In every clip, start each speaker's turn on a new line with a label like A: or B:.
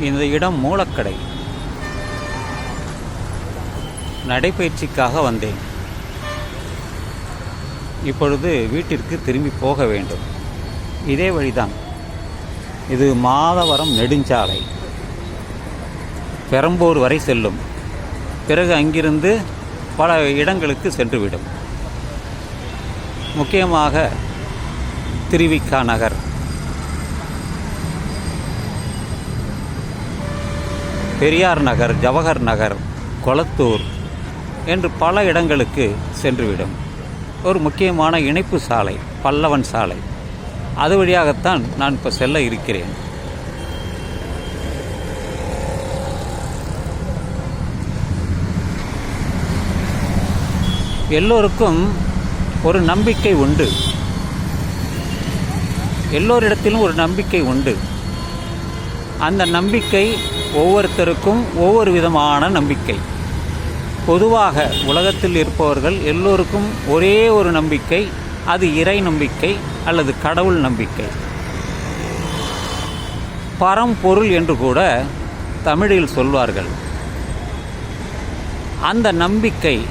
A: இந்த இடம் மூலக்கடை. நடைபயிற்சிக்காக வந்தேன். இப்பொழுது வீட்டிற்கு திரும்பி போக வேண்டும். இதே வழிதான். இது மாதவரம் நெடுஞ்சாலை. பெரம்பூர் வரை செல்லும். பிறகு அங்கிருந்து பல இடங்களுக்கு சென்றுவிடும். முக்கியமாக திருவிக்கா நகர். பெரியார் நகர் ஜவஹர் நகர் கொளத்தூர் என்று பல இடங்களுக்கு சென்றுவிடும். ஒரு முக்கியமான இணைப்பு சாலை பல்லவன் சாலை. அது வழியாகத்தான் நான் இப்போ செல்ல இருக்கிறேன். எல்லோருக்கும் ஒரு நம்பிக்கை உண்டு. எல்லோரிடத்திலும் ஒரு நம்பிக்கை உண்டு. அந்த நம்பிக்கை ஒவ்வொருத்தருக்கும் ஒவ்வொரு விதமான நம்பிக்கை. பொதுவாக உலகத்தில் இருப்பவர்கள் எல்லோருக்கும் ஒரே ஒரு நம்பிக்கை அது இறை நம்பிக்கை அல்லது கடவுள் நம்பிக்கை. பரம்பொருள் என்று கூட தமிழில் சொல்வார்கள். அந்த நம்பிக்கை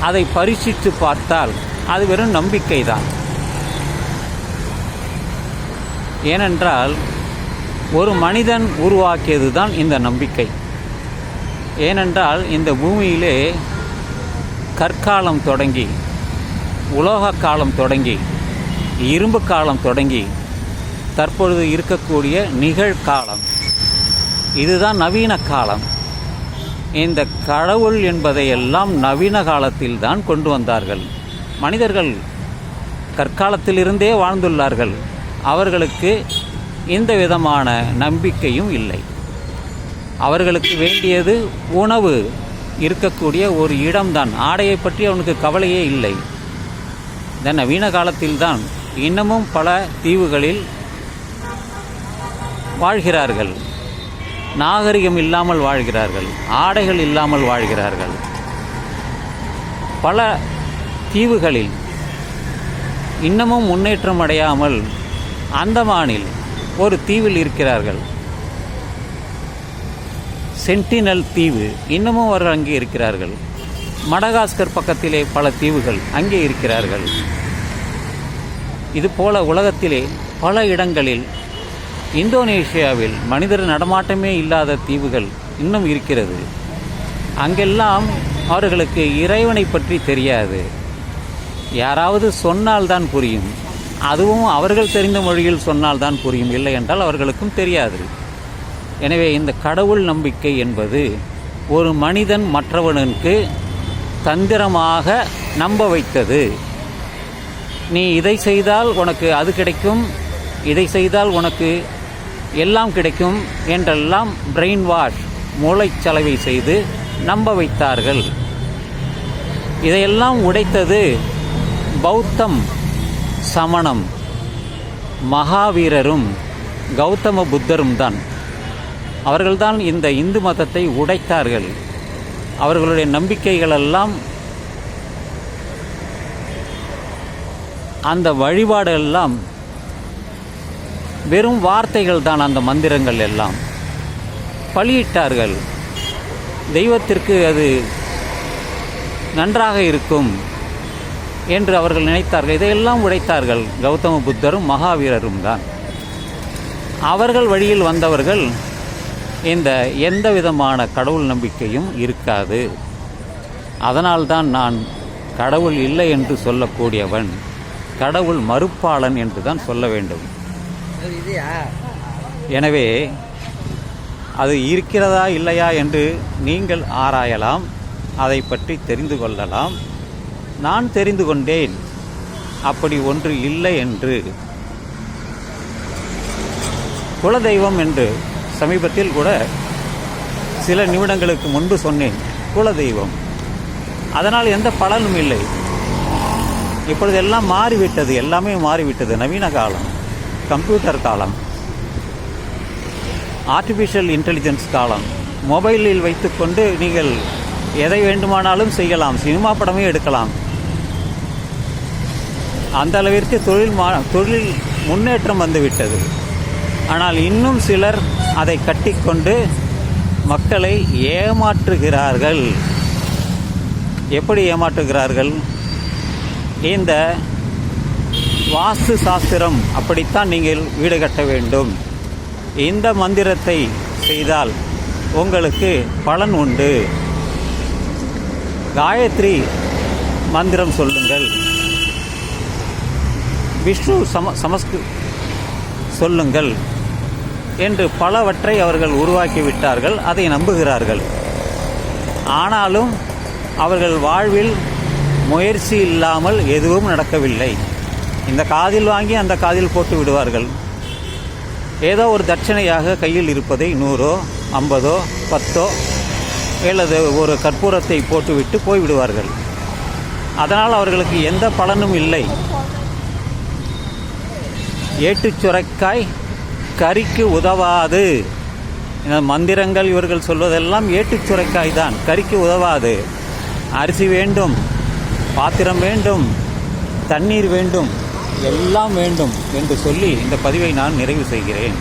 A: அதை பரிசித்து பார்த்தால் அது வெறும் நம்பிக்கை தான் ஏனென்றால் ஒரு மனிதன் உருவாக்கியது தான் இந்த நம்பிக்கை. ஏனென்றால் இந்த பூமியிலே கற்காலம் தொடங்கி உலோக காலம் தொடங்கி இரும்பு காலம் தொடங்கி தற்பொழுது இருக்கக்கூடிய நிகழ்காலம். இதுதான் நவீன காலம். இந்த கடவுள் என்பதை எல்லாம் நவீன காலத்தில் தான் கொண்டு வந்தார்கள். மனிதர்கள் கற்காலத்திலிருந்தே வாழ்ந்துள்ளார்கள். அவர்களுக்கு எந்த விதமான நம்பிக்கையும் இல்லை. அவர்களுக்கு வேண்டியது உணவு இருக்கக்கூடிய ஒரு இடம்தான். ஆடையை பற்றி அவனுக்கு கவலையே இல்லை. இந்த நவீன காலத்தில்தான் இன்னமும் பல தீவுகளில் வாழ்கிறார்கள். நாகரிகம் இல்லாமல் வாழ்கிறார்கள். ஆடைகள் இல்லாமல் வாழ்கிறார்கள். பல தீவுகளில் இன்னமும் முன்னேற்றம் அடையாமல் அந்தமானில் ஒரு தீவில் இருக்கிறார்கள். சென்டினல் தீவு இன்னமும் அவர்கள் அங்கே இருக்கிறார்கள். மடகாஸ்கர் பக்கத்திலே பல தீவுகள் அங்கே இருக்கிறார்கள். இதுபோல உலகத்திலே பல இடங்களில் இந்தோனேஷியாவில் மனிதர் நடமாட்டமே இல்லாத தீவுகள் இன்னும் இருக்கிறது. அங்கெல்லாம் அவர்களுக்கு இறைவனை பற்றி தெரியாது. யாராவது சொன்னால்தான் புரியும். அதுவும் அவர்கள் தெரிந்த மொழியில் சொன்னால்தான் புரியும். இல்லை என்றால் அவர்களுக்கும் தெரியாது. எனவே இந்த கடவுள் நம்பிக்கை என்பது ஒரு மனிதன் மற்றவனுக்கு தந்திரமாக நம்ப வைத்தது. நீ இதை செய்தால் உனக்கு அது கிடைக்கும் இதை செய்தால் உனக்கு எல்லாம் கிடைக்கும் என்றெல்லாம் பிரெயின் வாஷ் மூளைச்சலவை செய்து நம்ப வைத்தார்கள். இதையெல்லாம் உடைத்தது பௌத்தம். சமணம். மகாவீரரும் கௌதம புத்தரும் தான். அவர்கள்தான் இந்த இந்து மதத்தை உடைத்தார்கள். அவர்களுடைய நம்பிக்கைகளெல்லாம் அந்த வழிபாடு எல்லாம் வெறும் வார்த்தைகள் தான் அந்த மந்திரங்கள் எல்லாம். பலியிட்டார்கள். தெய்வத்திற்கு அது நன்றாக இருக்கும். என்று அவர்கள் நினைத்தார்கள். இதையெல்லாம் உடைத்தார்கள். கௌதம புத்தரும் மகாவீரரும் தான். அவர்கள் வழியில் வந்தவர்கள் இந்த எந்த விதமான கடவுள் நம்பிக்கையும் இருக்காது. அதனால்தான் நான் கடவுள் இல்லை என்று சொல்லக்கூடியவன் கடவுள் மறுப்பாளன் என்று தான் சொல்ல வேண்டும். எனவே அது இருக்கிறதா இல்லையா என்று நீங்கள் ஆராயலாம். அதை பற்றி தெரிந்து கொள்ளலாம். நான் தெரிந்து கொண்டேன். அப்படி ஒன்று இல்லை என்று. குலதெய்வம் என்று சமீபத்தில் கூட சில நிமிடங்களுக்கு முன்பு சொன்னேன் குலதெய்வம். அதனால் எந்த பலனும் இல்லை. இப்பொழுது எல்லாம் மாறிவிட்டது எல்லாமே மாறிவிட்டது. நவீன காலம் கம்ப்யூட்டர் காலம் ஆர்டிஃபிஷியல் இன்டெலிஜென்ஸ் காலம். மொபைலில் வைத்துக்கொண்டு நீங்கள் எதை வேண்டுமானாலும் செய்யலாம் சினிமா படமே எடுக்கலாம். அந்த அளவிற்கு தொழில் மா தொழில் முன்னேற்றம் வந்துவிட்டது. ஆனால் இன்னும் சிலர் அதை கட்டிக்கொண்டு மக்களை ஏமாற்றுகிறார்கள். எப்படி ஏமாற்றுகிறார்கள்? இந்த வாஸ்து சாஸ்திரம் அப்படித்தான் நீங்கள் வீடு கட்ட வேண்டும். இந்த மந்திரத்தை செய்தால் உங்களுக்கு பலன் உண்டு. காயத்ரி மந்திரம் சொல்லுங்கள். விஷ்ணு சம சமஸ்கு சொல்லுங்கள் என்று பலவற்றை அவர்கள் உருவாக்கி விட்டார்கள் அதை நம்புகிறார்கள். ஆனாலும் அவர்கள் வாழ்வில் முயற்சி இல்லாமல் எதுவும் நடக்கவில்லை. இந்த காதில் வாங்கி அந்த காதில் போட்டு விடுவார்கள். ஏதோ ஒரு தட்சணையாக கையில் இருப்பதை நூறோ ஐம்பதோ பத்தோ அல்லது ஒரு கற்பூரத்தை போட்டுவிட்டு போய்விடுவார்கள். அதனால் அவர்களுக்கு எந்த பலனும் இல்லை. ஏட்டுச் சுரைக்காய் கறிக்கு உதவாது. இந்த மந்திரங்கள் இவர்கள் சொல்வதெல்லாம் ஏட்டுச் சுரைக்காய் தான். கறிக்கு உதவாது. அரிசி வேண்டும் பாத்திரம் வேண்டும் தண்ணீர் வேண்டும் எல்லாம் வேண்டும் என்று சொல்லி இந்த பதிவை நான் நிறைவு செய்கிறேன்.